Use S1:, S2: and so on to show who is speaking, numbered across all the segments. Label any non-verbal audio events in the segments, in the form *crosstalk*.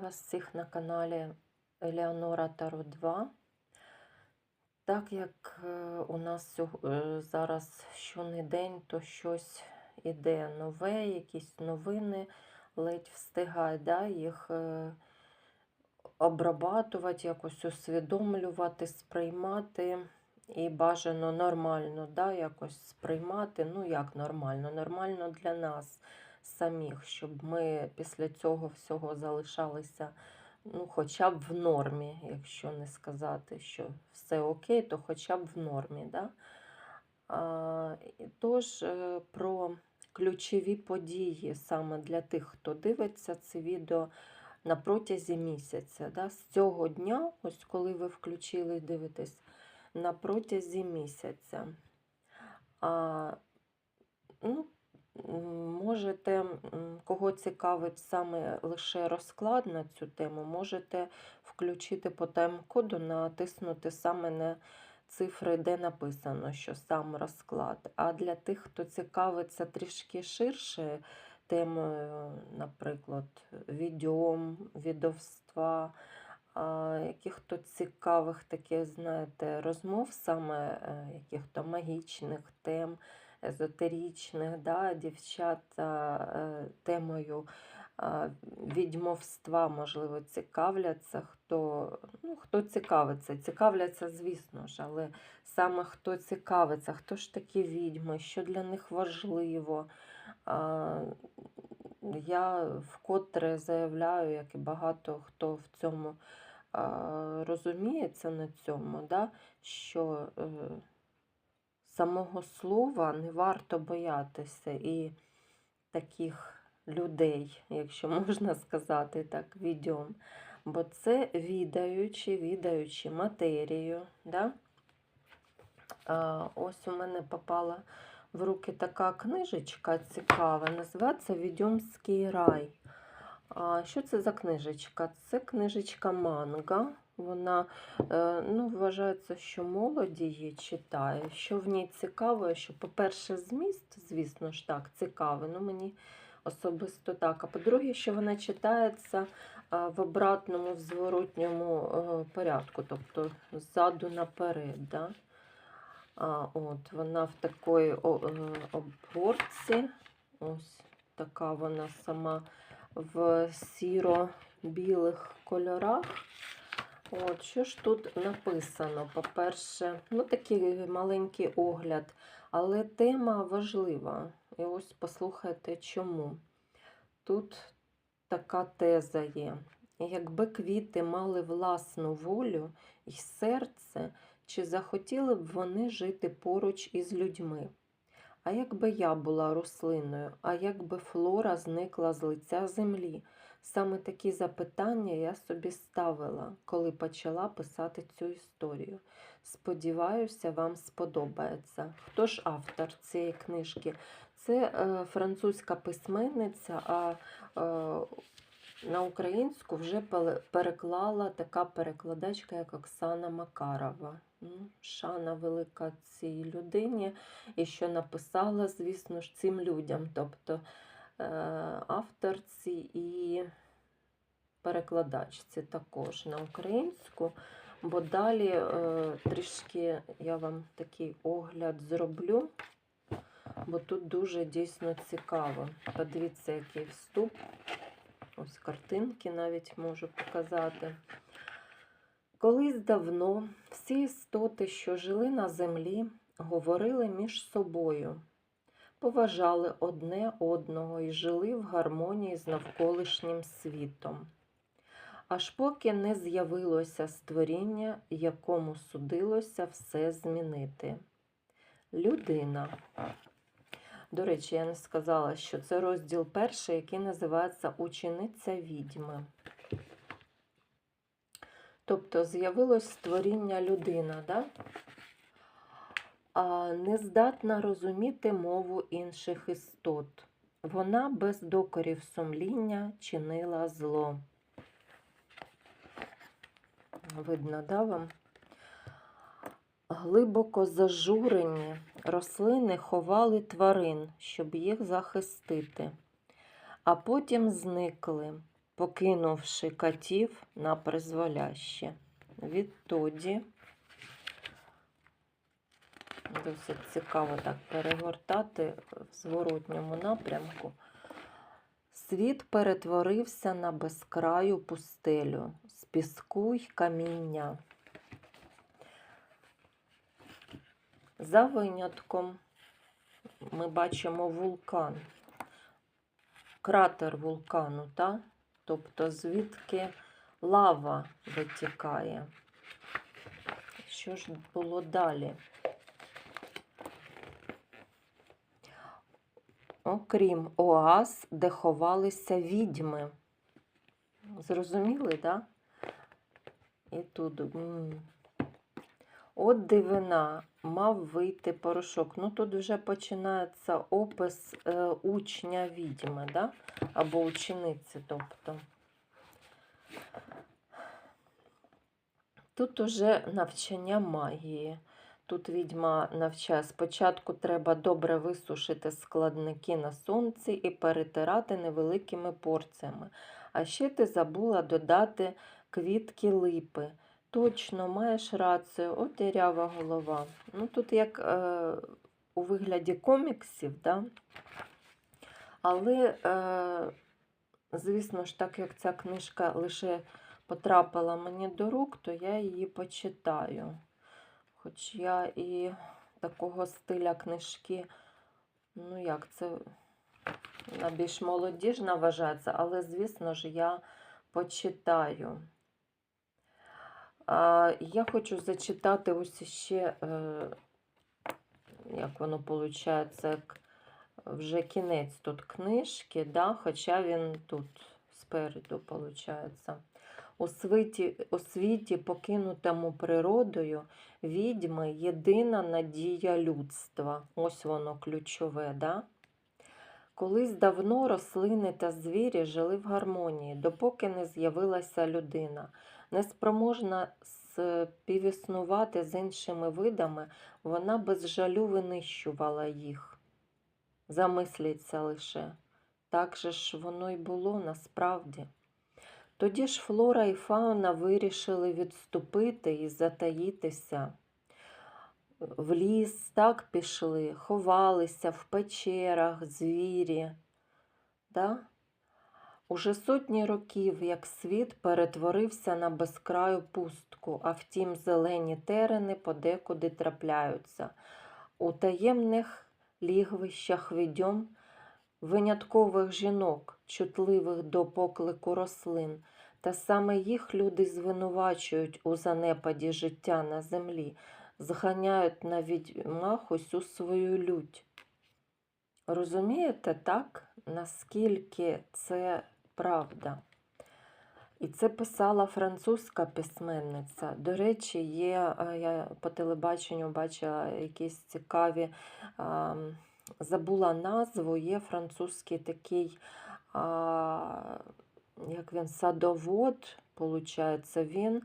S1: вас всіх на каналі Елеонора Таро 2. Так як е, у нас е, зараз щонедень, то щось іде нове, якісь новини, ледь встигаю да, їх е, обрабатувати, якось усвідомлювати, сприймати. І бажано нормально, да, якось сприймати. Ну, як нормально? Нормально для нас самих, щоб ми після цього всього залишалися ну, хоча б в нормі, якщо не сказати, що все окей, то хоча б в нормі. Да? А, тож е, про ключові події саме для тих, хто дивиться це відео на протязі місяця. Да? З цього дня, ось коли ви включили і дивитесь, на протязі місяця. А, ну, можете, кого цікавить саме лише розклад на цю тему, можете включити по тайм-коду, натиснути саме на цифри, де написано, що сам розклад. А для тих, хто цікавиться трішки ширше темою, наприклад, відьом, відовства, а, яких-то цікавих таких, знаєте, розмов, саме е, яких-то магічних тем, езотерічних, да, дівчата е, темою відьмовства, можливо, цікавляться, хто, ну, хто цікавиться. Цікавляться, звісно ж, але саме хто цікавиться, хто ж такі відьми, що для них важливо. Я вкотре заявляю, як і багато хто в цьому розуміється на цьому, да, що е, самого слова не варто боятися і таких людей, якщо *laughs* можна сказати так, відьом. Бо це відаючи, відаючи матерію. Да? А, ось у мене попала в руки така книжечка цікава, називається Відьомський рай. А, що це за книжечка? Це книжечка манга. Вона е, ну, вважається, що молоді її читає. Що в ній цікаво, що, по-перше, зміст, звісно ж так, цікавий. Ну, мені особисто так. А по-друге, що вона читається в обратному, в зворотньому е, порядку, тобто ззаду наперед. Да? А, от, вона в е, обгорці. Ось така вона сама в сіро-білих кольорах. От, що ж тут написано? По-перше, ну такий маленький огляд, але тема важлива. І ось послухайте чому. Тут така теза є. Якби квіти мали власну волю і серце, чи захотіли б вони жити поруч із людьми? А якби я була рослиною, а якби флора зникла з лиця землі? Саме такі запитання я собі ставила, коли почала писати цю історію. Сподіваюся, вам сподобається. Хто ж автор цієї книжки? Це е, французька письменниця, а е, на українську вже переклала така перекладачка, як Оксана Макарова. Шана велика цій людині, і що написала, звісно ж, цим людям. Тобто авторці і перекладачці також на українську. Бо далі е, трішки я вам такий огляд зроблю, бо тут дуже дійсно цікаво. Подивіться, який вступ. Ось картинки навіть можу показати. Колись давно всі істоти, що жили на землі, говорили між собою, поважали одне одного і жили в гармонії з навколишнім світом. Аж поки не з'явилося створіння, якому судилося все змінити. Людина. До речі, я не сказала, що це розділ перший, який називається Учениця відьми. Тобто з'явилось створіння людина, да? Не здатна розуміти мову інших істот. Вона без докорів сумління чинила зло. Видно, да, вам? Глибоко зажурені рослини ховали тварин, щоб їх захистити, а потім зникли, покинувши котів на призволяще. Відтоді досить цікаво так перегортати в зворотньому напрямку. Світ перетворився на безкраю пустелю з піску й каміння. За винятком ми бачимо вулкан, кратер вулкану, та? тобто звідки лава витікає. Що ж було далі? Окрім оаз, де ховалися відьми. Зрозуміли, так? Да? І тут. От дивина, мав вийти порошок. Ну тут вже починається опис е, учня відьми, да? або учениці, тобто. Тут уже навчання магії. Тут відьма навчає. Спочатку треба добре висушити складники на сонці і перетирати невеликими порціями. А ще ти забула додати квітки липи. Точно, маєш рацію, от і голова. Ну, тут як е, у вигляді коміксів, да? але, е, звісно ж, так як ця книжка лише потрапила мені до рук, то я її почитаю. Хоч я і такого стиля книжки, ну як це, вона більш молодіжна вважається, але, звісно ж, я почитаю. Я хочу зачитати ось ще, е, як воно виходить, вже кінець тут книжки, да? хоча він тут спереду виходить. У світі, у світі, покинутому природою, відьми єдина надія людства. Ось воно ключове. Да? Колись давно рослини та звірі жили в гармонії, допоки не з'явилася людина. Неспроможна співіснувати з іншими видами, вона без жалю винищувала їх. Замисліться лише, так же ж воно й було насправді. Тоді ж флора і фауна вирішили відступити і затаїтися. В ліс так пішли, ховалися в печерах, звірі. Да? Уже сотні років, як світ перетворився на безкраю пустку, а втім, зелені терени подекуди трапляються. У таємних лігвищах відьом виняткових жінок, чутливих до поклику рослин, та саме їх люди звинувачують у занепаді життя на землі, зганяють на відьмах усю свою лють. Розумієте, так, наскільки це правда? І це писала французька письменниця. До речі, є, я по телебаченню бачила якісь цікаві, забула назву, є французький такий, як він, садовод, виходить, він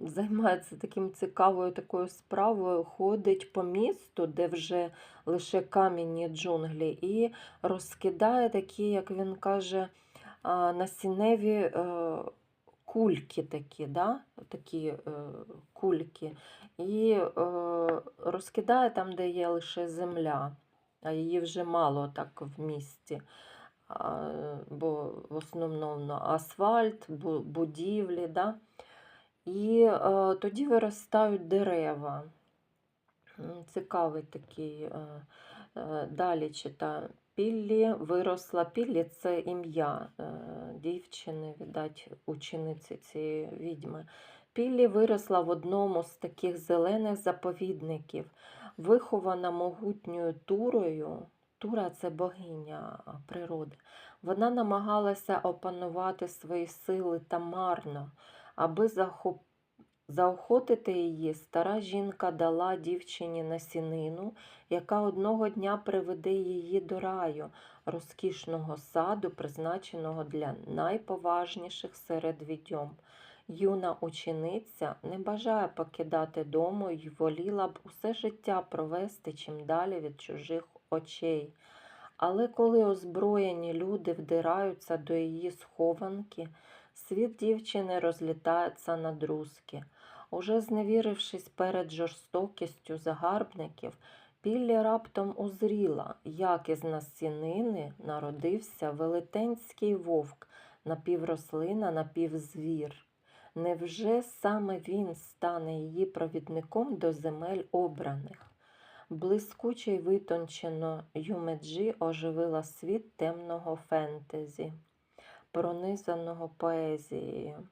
S1: займається таким цікавою такою справою, ходить по місту, де вже лише камінні джунглі, і розкидає такі, як він каже, насінневі е, кульки такі, да? такі е, кульки, і е, розкидає там, де є лише земля, а її вже мало так в місті. Бо в основному асфальт, будівлі. Да? І е, тоді виростають дерева. Цікавий такий. Е, е, далі читаю. Піллі виросла. Піллі це ім'я е, дівчини, віддать, учениці цієї відьми. Піллі виросла в одному з таких зелених заповідників, вихована могутньою турою. Тура це богиня природи. Вона намагалася опанувати свої сили та марно. Аби заохотити її, стара жінка дала дівчині насінину, яка одного дня приведе її до раю, розкішного саду, призначеного для найповажніших серед відьом. Юна учениця не бажає покидати дому і воліла б усе життя провести чим далі від чужих очей. Але коли озброєні люди вдираються до її схованки, світ дівчини розлітається на друзки. Уже зневірившись перед жорстокістю загарбників, Піллі раптом узріла, як із насінини народився велетенський вовк, напіврослина, напівзвір. Невже саме він стане її провідником до земель обраних? Блискуче й витончено Юмеджі оживила світ темного фентезі, пронизаного поезією.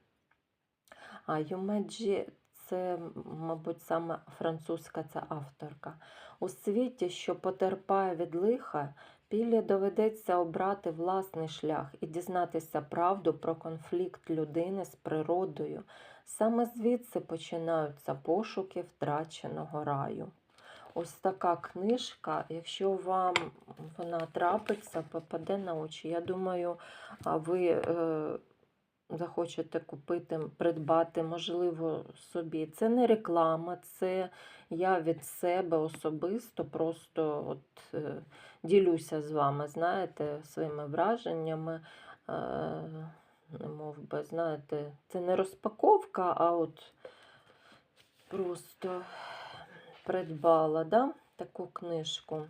S1: А Юмеджі це, мабуть, саме французька ця авторка. У світі, що потерпає від лиха, Піллі доведеться обрати власний шлях і дізнатися правду про конфлікт людини з природою. Саме звідси починаються пошуки втраченого раю. Ось така книжка, якщо вам вона трапиться, попаде на очі. Я думаю, ви е, захочете купити, придбати, можливо, собі. Це не реклама, це я від себе особисто просто от, е, ділюся з вами, знаєте, своїми враженнями. Не мов би, знаєте, це не розпаковка, а от просто придбала да, таку книжку.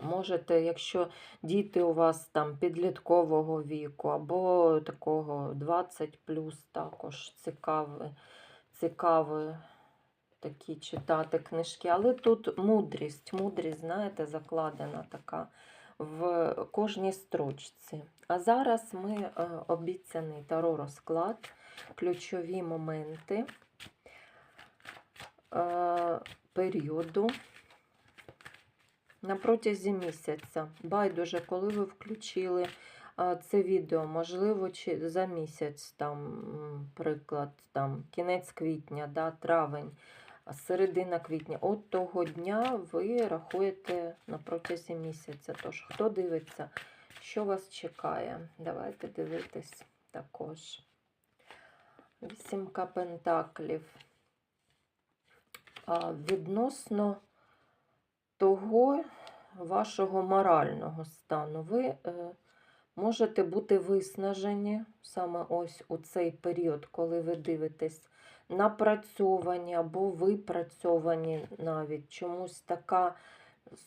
S1: Можете, якщо діти у вас там підліткового віку, або такого 20 також цікаві, цікаві такі читати книжки. Але тут мудрість, мудрість, знаєте, закладена така в кожній строчці. А зараз ми е, обіцяний таро розклад, ключові моменти е, періоду на протязі місяця. Байдуже, коли ви включили це відео, можливо, чи за місяць, там, приклад, там, кінець квітня, да, травень, середина квітня. От того дня ви рахуєте на протязі місяця. Тож, хто дивиться, що вас чекає? Давайте дивитись також. Вісімка пентаклів. Відносно того вашого морального стану. Ви е, можете бути виснажені саме ось у цей період, коли ви дивитесь, напрацьовані або випрацьовані навіть чомусь така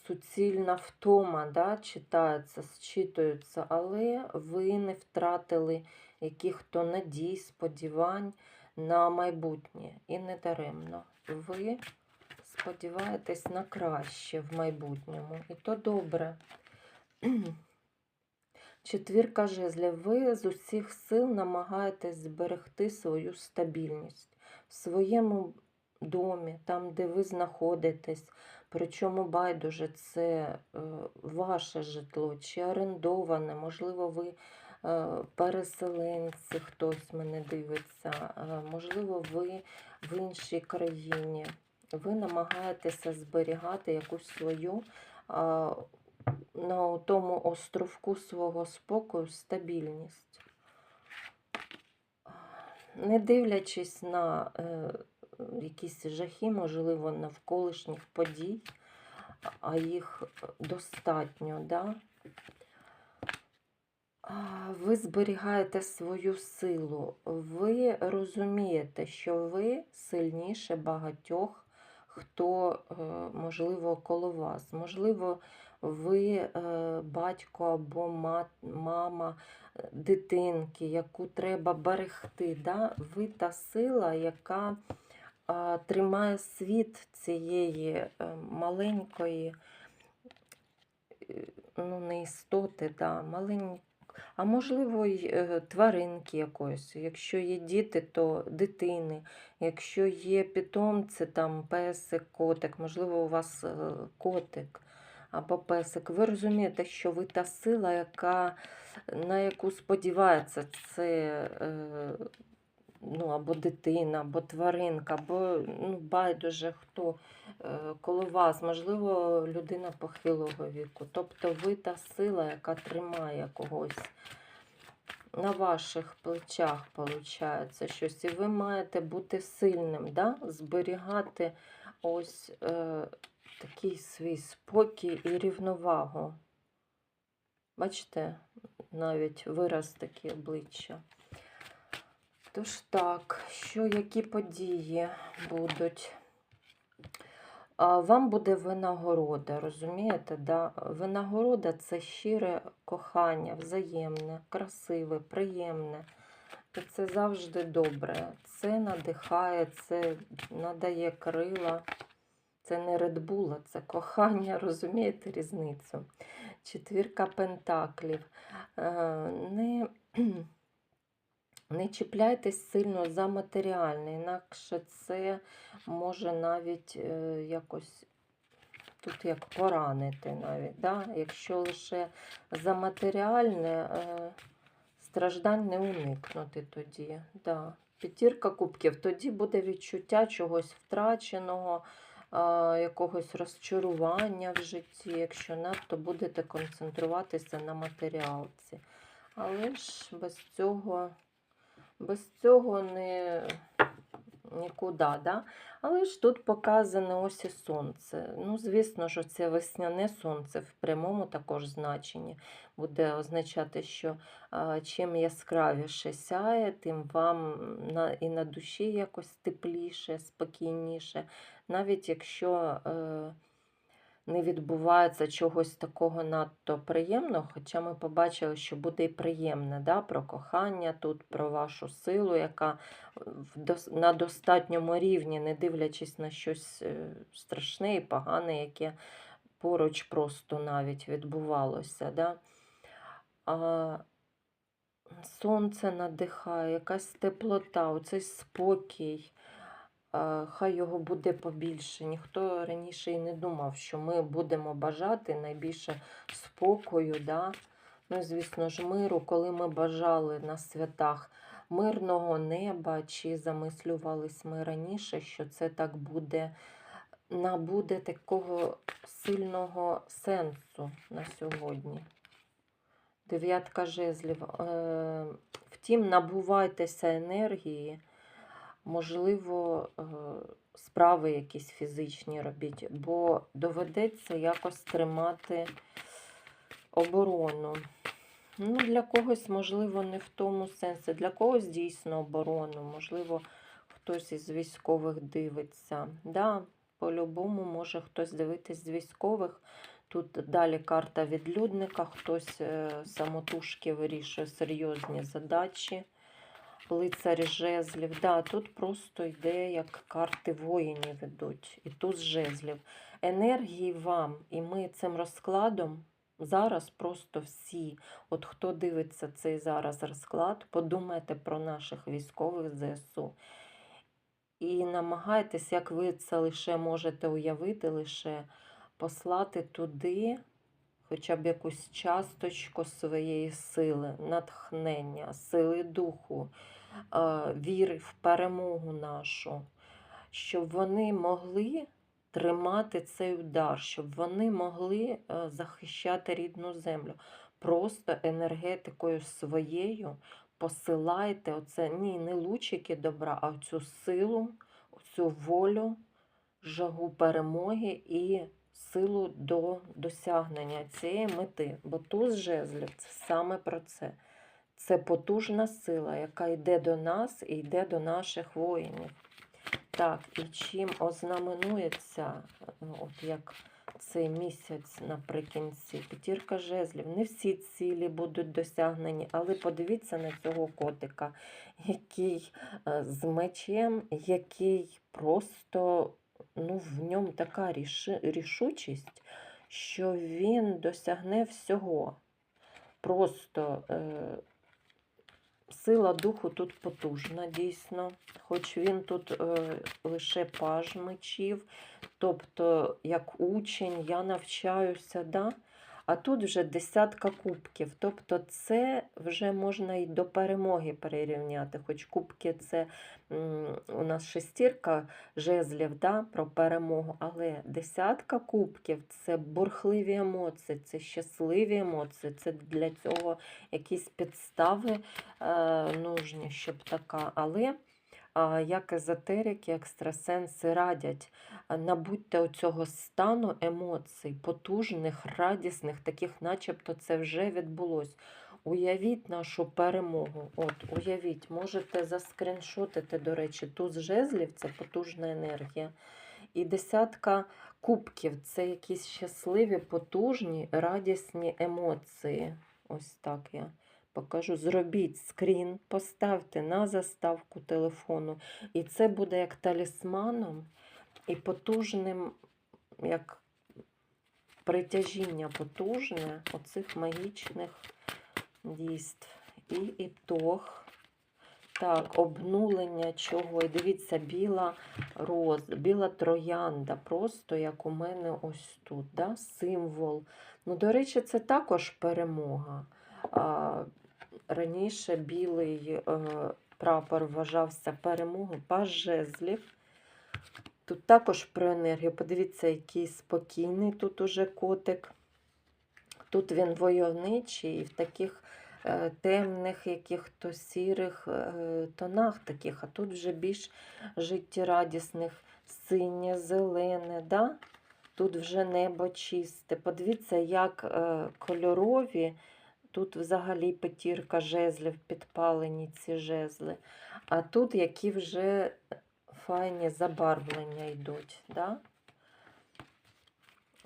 S1: суцільна втома да, читається, зчитується, але ви не втратили яких-то надій, сподівань на майбутнє і не даремно. Ви сподіваєтесь на краще в майбутньому. І то добре. *clears throat* Четвірка жезлів. Ви з усіх сил намагаєтесь зберегти свою стабільність в своєму домі, там, де ви знаходитесь. Причому байдуже це е, ваше житло чи орендоване, можливо, ви е, переселенці, хтось мене дивиться, е, можливо, ви в іншій країні ви намагаєтеся зберігати якусь свою на тому островку свого спокою стабільність. Не дивлячись на е, якісь жахи, можливо, навколишніх подій, а їх достатньо, да? Ви зберігаєте свою силу, ви розумієте, що ви сильніше багатьох хто, е, можливо, коло вас. Можливо, ви е, батько або мама е, дитинки, яку треба берегти. Да? Ви та сила, яка тримає світ цієї маленької, ну, не істоти, да, маленької а можливо, й е, тваринки якоїсь. Якщо є діти, то дитини. Якщо є питомці, там песик, котик, можливо, у вас е, котик або песик. Ви розумієте, що ви та сила, яка, на яку сподівається це е, ну, або дитина, або тваринка, або ну, байдуже хто коло вас, можливо, людина похилого віку. Тобто ви та сила, яка тримає когось на ваших плечах, виходить, щось. І ви маєте бути сильним, да? зберігати ось е, такий свій спокій і рівновагу. Бачите, навіть вираз такий обличчя. Тож так, що які події будуть? Вам буде винагорода, розумієте? Да? Винагорода це щире кохання, взаємне, красиве, приємне. І це завжди добре. Це надихає, це надає крила. Це не редбула, це кохання, *laughs* розумієте різницю? Четвірка пентаклів. Е, Не, не чіпляйтесь сильно за матеріальне, інакше це може навіть е, якось тут як поранити навіть. Да? Якщо лише за матеріальне, е, страждань не уникнути тоді. Да. П'ятірка кубків, тоді буде відчуття чогось втраченого, а, якогось розчарування в житті, якщо надто будете концентруватися на матеріалці. Але ж без цього, без цього не нікуди. Да? Але ж тут показане ось і сонце. Ну, звісно, що це весняне сонце в прямому також значенні буде означати, що а, чим яскравіше сяє, тим вам на, і на душі якось тепліше, спокійніше. Навіть якщо е, не відбувається чогось такого надто приємного, хоча ми побачили, що буде і приємне да, про кохання тут, про вашу силу, яка на достатньому рівні, не дивлячись на щось е, страшне і погане, яке поруч просто навіть відбувалося. Да? А, сонце надихає, якась теплота, оцей спокій. А, Хай його буде побільше. Ніхто раніше і не думав, що ми будемо бажати найбільше спокою. Да? Ну, звісно ж, миру, коли ми бажали на святах мирного неба, чи замислювались ми раніше, що це так буде, набуде такого сильного сенсу на сьогодні. Дев'ятка жезлів. Е, Втім, набувайтеся енергії. Можливо, е, справи якісь фізичні робіть, бо доведеться якось тримати оборону. Ну, для когось, можливо, не в тому сенсі. Для когось дійсно оборону. Можливо, хтось із військових дивиться. Да, по-любому може хтось дивитись з військових. Тут далі карта відлюдника, хтось е, самотужки вирішує серйозні задачі. Лицар жезлів. Да, тут просто йде, як карти воїнів ідуть. І тут жезлів. Енергії вам, і ми цим розкладом зараз просто всі, от хто дивиться цей зараз розклад, подумайте про наших військових ЗСУ. І намагайтесь, як ви це лише можете уявити, лише послати туди хоча б якусь часточку своєї сили, натхнення, сили духу, віри в перемогу нашу, щоб вони могли тримати цей удар, щоб вони могли е, захищати рідну землю. Просто енергетикою своєю посилайте оце ні, не лучики добра, а цю силу, цю волю, жагу перемоги і силу до досягнення цієї мети. Бо туз жезлів це саме про це. Це потужна сила, яка йде до нас і йде до наших воїнів. Так, і чим ознаменується, ну, от як цей місяць наприкінці, п'ятірка жезлів. Не всі цілі будуть досягнені, але подивіться на цього котика, який е, з мечем, який просто ну, в ньому така рішучість, що він досягне всього. Просто е, сила духу тут потужна, дійсно. Хоч він тут е, лише паж мечів, тобто, як учень, я навчаюся, да? А тут вже десятка кубків. Тобто це вже можна і до перемоги перерівняти. Хоч кубки це у нас шестірка жезлів да, про перемогу, але десятка кубків це бурхливі емоції, це щасливі емоції, це для цього якісь підстави е, нужні, щоб така. Але як езотерики, екстрасенси радять набудьте оцього стану емоцій, потужних, радісних, таких, начебто це вже відбулось. Уявіть нашу перемогу. От, уявіть, можете заскріншотити, до речі, туз жезлів це потужна енергія. І десятка кубків це якісь щасливі, потужні, радісні емоції. Ось так я покажу. Зробіть скрін, поставте на заставку телефону. І це буде як талісманом і потужним, як притяжіння потужне оцих магічних дійств. І ітог. Так, обнулення чого. І дивіться, біла роз, біла троянда, просто як у мене ось тут, да? символ. Ну, до речі, це також перемога. А, раніше білий е, прапор вважався перемогою, паж жезлів. Тут також про енергію. Подивіться, який спокійний тут уже котик. Тут він войовничий і в таких е, темних, яких-то сірих е, тонах таких, а тут вже більш життєрадісних, синє, зелене. Да? Тут вже небо чисте. Подивіться, як е, кольорові. Тут взагалі п'ятірка жезлів, підпалені ці жезли. А тут які вже файні забарвлення йдуть. Да?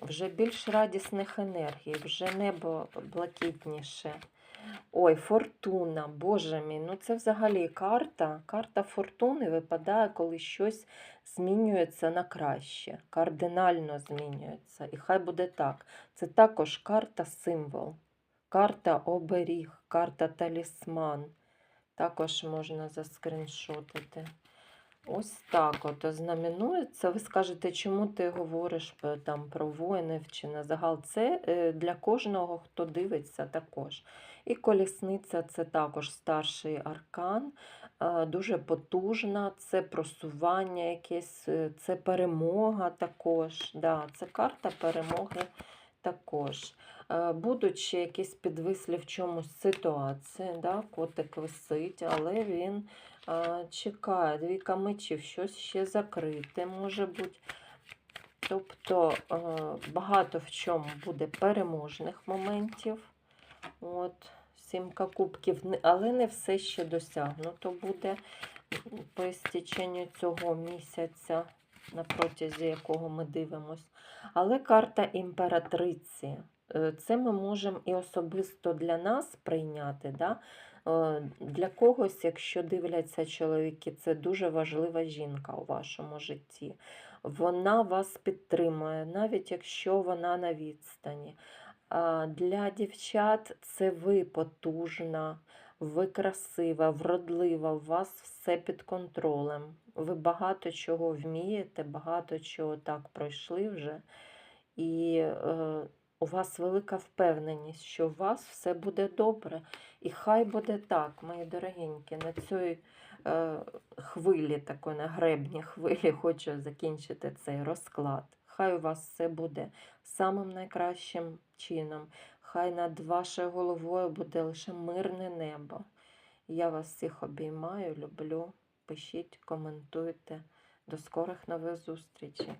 S1: Вже більш радісних енергій, вже небо блакитніше. Ой, фортуна, боже мій, ну це взагалі карта. Карта фортуни випадає, коли щось змінюється на краще, кардинально змінюється. І хай буде так. Це також карта символ, карта оберіг, карта талісман. Також можна заскріншотити. Ось так от знаменується. Ви скажете, чому ти говориш е, там про воїнів чи на загал? Це е, для кожного, хто дивиться також. І колісниця це також старший аркан, е, дуже потужна, це просування якесь, це перемога також. Да, Це карта перемоги також. Е, Будуть ще якісь підвислі в чомусь ситуації, да, котик висить, але він а, чекає, двійка мечів, щось ще закрите, може бути. Тобто а, багато в чому буде переможних моментів. От, сімка кубків, але не все ще досягнуто буде по істеченню цього місяця, на протязі якого ми дивимось. Але карта імператриці. Е, Це ми можемо і особисто для нас прийняти. Да? Е, Для когось, якщо дивляться чоловіки, це дуже важлива жінка у вашому житті. Вона вас підтримує, навіть якщо вона на відстані. Для дівчат це ви потужна, ви красива, вродлива, у вас все під контролем. Ви багато чого вмієте, багато чого так пройшли вже. І е, у вас велика впевненість, що у вас все буде добре. І хай буде так, мої дорогенькі, на цій е, хвилі, такої на гребні хвилі, *laughs* хочу закінчити цей розклад. Хай у вас все буде самим найкращим чином. Хай над вашою головою буде лише мирне небо. Я вас всіх обіймаю, люблю. Пишіть, коментуйте. До скорих нових зустрічей.